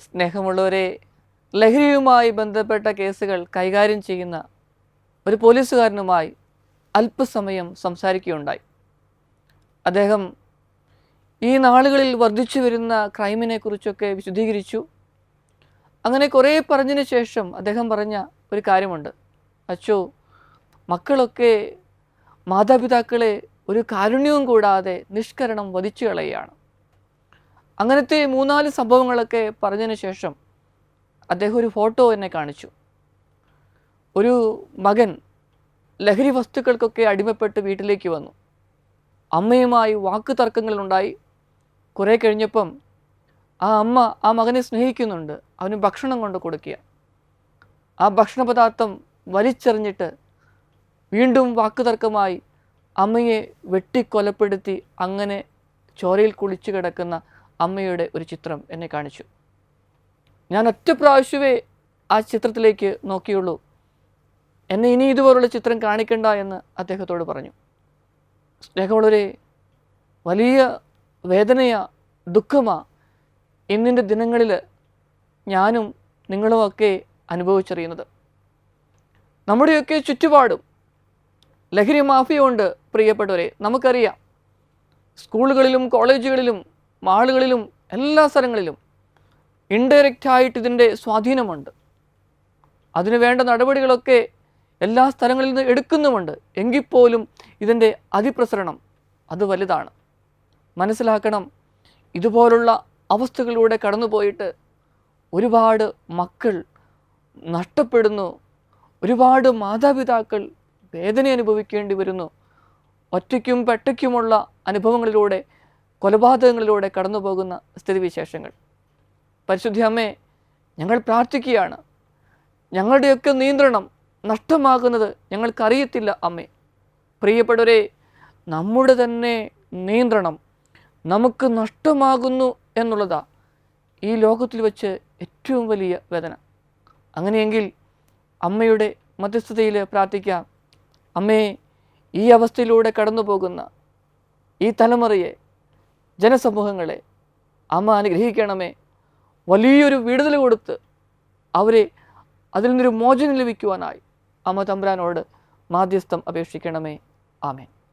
സ്നേഹമുള്ളവരെ ലഹരിയുമായി ബന്ധപ്പെട്ട കേസുകൾ കൈകാര്യം ചെയ്യുന്ന ഒരു പോലീസുകാരനുമായി അല്പസമയം സംസാരിക്കുകയുണ്ടായി. അദ്ദേഹം ഈ നാളുകളിൽ വർദ്ധിച്ചു വരുന്ന ക്രൈമിനെക്കുറിച്ചൊക്കെ വിശദീകരിച്ചു. അങ്ങനെ കുറേ പറഞ്ഞതിന് ശേഷം അദ്ദേഹം പറഞ്ഞ ഒരു കാര്യമുണ്ട്. അച്ചോ മക്കളൊക്കെ മാതാപിതാക്കളെ ഒരു കാരുണ്യവും കൂടാതെ നിഷ്കരണം വധിച്ചു കളയുകയാണ്. അങ്ങനത്തെ മൂന്നാൽ സംഭവങ്ങളൊക്കെ പറഞ്ഞതിന് ശേഷം അദ്ദേഹം ഒരു ഫോട്ടോ എന്നെ കാണിച്ചു. ഒരു മകൻ ലഹരി വസ്തുക്കൾക്കൊക്കെ അടിമപ്പെട്ട് വീട്ടിലേക്ക് വന്നു. അമ്മയുമായി വാക്ക് തർക്കങ്ങളുണ്ടായി കുറേ കഴിഞ്ഞപ്പം ആ അമ്മ ആ മകനെ സ്നേഹിക്കുന്നുണ്ട്. അവന് ഭക്ഷണം കൊണ്ട് കൊടുക്കുക. ആ ഭക്ഷണ പദാർത്ഥം വലിച്ചെറിഞ്ഞിട്ട് വീണ്ടും വാക്കുതർക്കമായി അമ്മയെ വെട്ടിക്കൊലപ്പെടുത്തി അങ്ങനെ ചോരയിൽ കുളിച്ചു കിടക്കുന്ന അമ്മയുടെ ഒരു ചിത്രം എന്നെ കാണിച്ചു. ഞാൻ ഒറ്റ പ്രാവശ്യമേ ആ ചിത്രത്തിലേക്ക് നോക്കിയുള്ളൂ. എന്നെ ഇനി ഇതുപോലുള്ള ചിത്രം കാണിക്കണ്ട എന്ന് അദ്ദേഹത്തോട് പറഞ്ഞു. സ്നേഹമുള്ളവരെ വലിയ വേദനയാ ദുഃഖമാ ഇന്നിന്റെ ദിനങ്ങളിൽ ഞാനും നിങ്ങളുമൊക്കെ അനുഭവിച്ചറിയുന്നത്. നമ്മുടെയൊക്കെ ചുറ്റുപാടും ലഹരി മാഫിയ ഉണ്ട് പ്രിയപ്പെട്ടവരെ നമുക്കറിയാം. സ്കൂളുകളിലും കോളേജുകളിലും മാളുകളിലും എല്ലാ സ്ഥലങ്ങളിലും ഇൻഡയറക്റ്റ് ആയിട്ട് ഇതിന്റെ സ്വാധീനമുണ്ട്. അതിന് വേണ്ട നടപടികളൊക്കെ എല്ലാ സ്ഥലങ്ങളിൽ നിന്ന് എടുക്കുന്നുമുണ്ട്. എങ്കിൽ പോലും ഇതിന്റെ അതിപ്രസരണം അത് വലുതാണ്. മനസ്സിലാക്കണം ഇതുപോലുള്ള അവസ്ഥകളിലൂടെ കടന്നുപോയിട്ട് ഒരുപാട് മക്കൾ നഷ്ടപ്പെടുന്നു. ഒരുപാട് മാതാപിതാക്കൾ വേദന അനുഭവിക്കേണ്ടി വരുന്നു. ഒറ്റയ്ക്കും പെട്ടയ്ക്കുമുള്ള അനുഭവങ്ങളിലൂടെ കൊലപാതകങ്ങളിലൂടെ കടന്നു പോകുന്ന സ്ഥിതിവിശേഷങ്ങൾ. പരിശുദ്ധി അമ്മേ ഞങ്ങൾ പ്രാർത്ഥിക്കുകയാണ്. ഞങ്ങളുടെയൊക്കെ നിയന്ത്രണം നഷ്ടമാകുന്നത് ഞങ്ങൾക്കറിയത്തില്ല അമ്മേ. പ്രിയപ്പെട്ടവരെ നമ്മുടെ തന്നെ നിയന്ത്രണം നമുക്ക് നഷ്ടമാകുന്നു എന്നുള്ളതാ ഈ ലോകത്തിൽ വെച്ച് ഏറ്റവും വലിയ വേദന. അങ്ങനെയെങ്കിൽ അമ്മയുടെ മധ്യസ്ഥതയിൽ പ്രാർത്ഥിക്കാം. അമ്മേ ഈ അവസ്ഥയിലൂടെ കടന്നു പോകുന്ന ഈ തലമുറയെ ജനസമൂഹങ്ങളെ അമ്മ അനുഗ്രഹിക്കണമേ. വലിയൊരു വിടുതൽ കൊടുത്ത് അവരെ അതിൽ നിന്നൊരു മോചനം ലഭിക്കുവാനായി അമ്മ തമ്പുരാനോട് മാധ്യസ്ഥം അപേക്ഷിക്കണമേ. ആമേൻ.